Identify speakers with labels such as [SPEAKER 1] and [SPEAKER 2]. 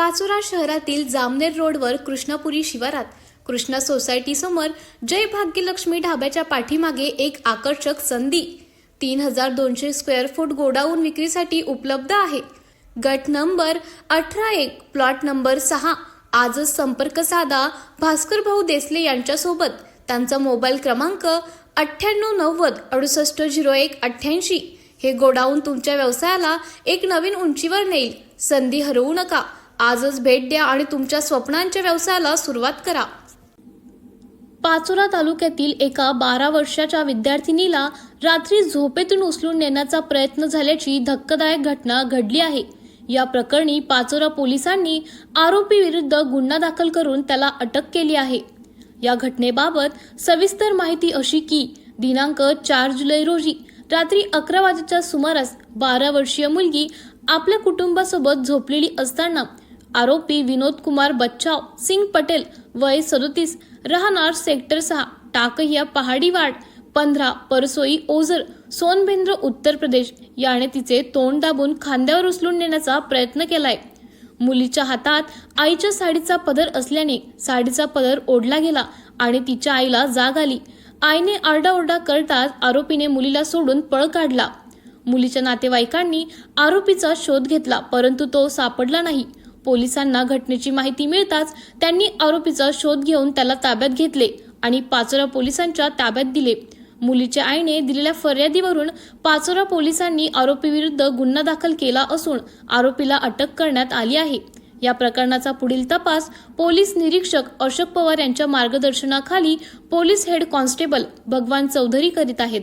[SPEAKER 1] पाचोरा शहरातील जामनेर रोडवर कृष्णापुरी शिवारात कृष्णा सोसायटी समोर जय भाग्यलक्ष्मी ढाब्याच्या पाठीमागे एक आकर्षक संधी. तीन हजार दोनशे स्क्वेअर फूट गोडाऊन विक्रीसाठी उपलब्ध आहे. गट नंबर अठरा एक प्लॉट नंबर सहा आजच संपर्क साधा भास्कर भाऊ देसले यांच्यासोबत. त्यांचा मोबाईल क्रमांक अठ्ठ्याण्णव नव्वद अडुसष्ट झिरो एक अठ्ठ्याऐंशी. हे गोडाऊन तुमच्या व्यवसायाला एक नवीन उंचीवर नेईल. संधी हरवू नका. आजच भेट द्या आणि तुमच्या स्वप्नांच्या व्यवसायाला सुरुवात करा. पाचोरा तालुक्यातील एका बारा वर्षाच्या विद्यार्थिनीला रात्री झोपेतून उचलून नेण्याचा प्रयत्न झाल्याची धक्कादायक घटना घडली आहे. या प्रकरणी पाचोरा पोलिसांनी आरोपी विरुद्ध गुन्हा दाखल करून त्याला अटक केली आहे. या घटनेबाबत सविस्तर माहिती अशी की दिनांक चार जुलै रोजी रात्री अकरा वाजेच्या सुमारास बारा वर्षीय मुलगी आपल्या कुटुंबासोबत झोपलेली असताना आरोपी विनोद कुमार बच्चाव सिंग पटेल वय सदोतीस राहणार सेक्टर सहा टाकहिया पहाडीवाड पंधरा परसोई ओझर सोनभेंद्र उत्तर प्रदेश याने तिचे तोंड दाबून खांद्यावर उचलून नेण्याचा प्रयत्न केलाय. मुलीच्या हातात आईच्या साडीचा पदर असल्याने साडीचा पदर ओढला गेला आणि तिच्या आईला जाग आली. आईने आरडाओरडा करताच आरोपीने मुलीला सोडून पळ काढला. मुलीच्या नातेवाईकांनी आरोपीचा शोध घेतला परंतु तो सापडला नाही. पोलिसांना घटनेची माहिती मिळताच त्यांनी आरोपीचा शोध घेऊन त्याला ताब्यात घेतले आणि पाचोरा पोलिसांच्या ताब्यात दिले. मुलीच्या आईने दिलेल्या फर्यादीवरून पाचोरा पोलिसांनी आरोपीविरुद्ध गुन्हा दाखल केला असून आरोपीला अटक करण्यात आली आहे. या प्रकरणाचा पुढील तपास पोलीस निरीक्षक अशोक पवार यांच्या मार्गदर्शनाखाली पोलीस हेड कॉन्स्टेबल भगवान चौधरी करीत आहेत.